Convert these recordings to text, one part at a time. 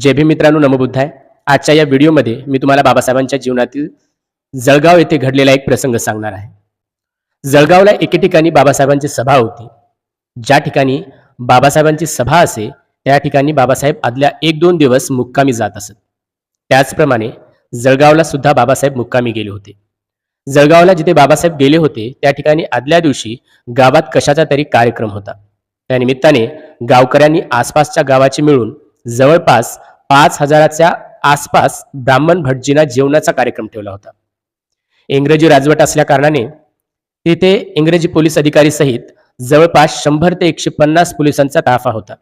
जय भीम मित्रांनो नमबुद्ध आहे. आजच्या या व्हिडिओमध्ये मी तुम्हाला बाबासाहेबांच्या जीवनातील जळगाव येथे घडलेला एक प्रसंग सांगणार आहे. जळगावला एके ठिकाणी बाबासाहेबांची सभा होती. ज्या ठिकाणी बाबासाहेबांची सभा असे त्या ठिकाणी बाबासाहेब आदल्या एक दोन दिवस मुक्कामी जात असत. त्याचप्रमाणे जळगावला सुद्धा बाबासाहेब मुक्कामी गेले होते. जळगावला जिथे बाबासाहेब गेले होते त्या ठिकाणी आदल्या दिवशी गावात कशाचा तरी कार्यक्रम होता. त्या निमित्ताने गावकऱ्यांनी आसपासच्या गावाची मिळून जवळपास पाच हजाराच्या आसपास ब्राह्मण भटजींना जेवणाचा कार्यक्रम ठेवला होता. इंग्रजी राजवट असल्या कारणाने तिथे इंग्रजी पोलीस अधिकारी सहित जवळपास शंभर ते एकशे पन्नास पोलिसांचा ताफा होता.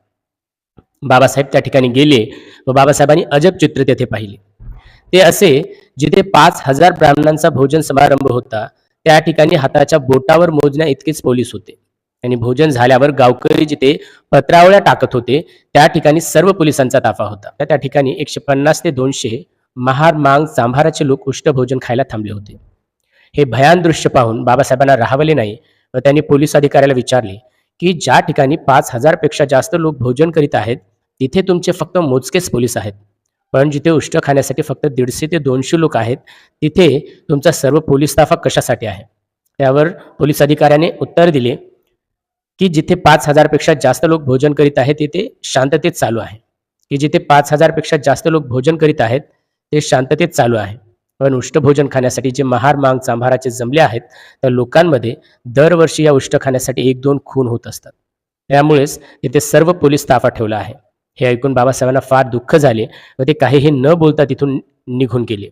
बाबासाहेब त्या ठिकाणी गेले व बाबासाहेबांनी अजब चित्र तेथे पाहिले. ते असे जिथे पाच हजार ब्राह्मणांचा भोजन समारंभ होता त्या ठिकाणी हाताच्या बोटावर मोजण्या इतकेच पोलीस होते. आणि भोजन झाल्यावर गावकरी जिथे पत्रावळ्या टाकत होते त्या ठिकाणी सर्व पोलिसांचा ताफा होता. त्या- त्या ठिकाणी एकशे पन्नास ते दोनशे महार मांग चांभाराचे लोक उष्टभोजन खायला थांबले होते. हे भयान दृश्य पाहून बाबासाहेबांना राहवले नाही व त्यांनी पोलीस अधिकाऱ्याला विचारले की ज्या ठिकाणी पाच हजारपेक्षा जास्त लोक भोजन करीत आहेत तिथे तुमचे फक्त मोजकेच पोलीस आहेत. पण जिथे उष्ट खाण्यासाठी फक्त दीडशे ते दोनशे लोक आहेत तिथे तुमचा सर्व पोलीस ताफा कशासाठी आहे? त्यावर पोलीस अधिकाऱ्याने उत्तर दिले की जिथे पाच हजारपेक्षा जास्त लोक भोजन करीत आहेत तिथे शांततेत चालू आहे. की जिथे पाच हजारपेक्षा जास्त लोक भोजन करीत आहेत ते शांततेत चालू आहे. पण उष्ट भोजन खाण्यासाठी जे महार मांग चांभाराचे जमले आहेत त्या लोकांमध्ये दरवर्षी या उष्ट खाण्यासाठी एक दोन खून होत असतात. त्यामुळेच तिथे सर्व पोलीस ताफा ठेवला आहे. हे ऐकून बाबासाहेबांना फार दुःख झाले व ते काहीही न बोलता तिथून निघून गेले.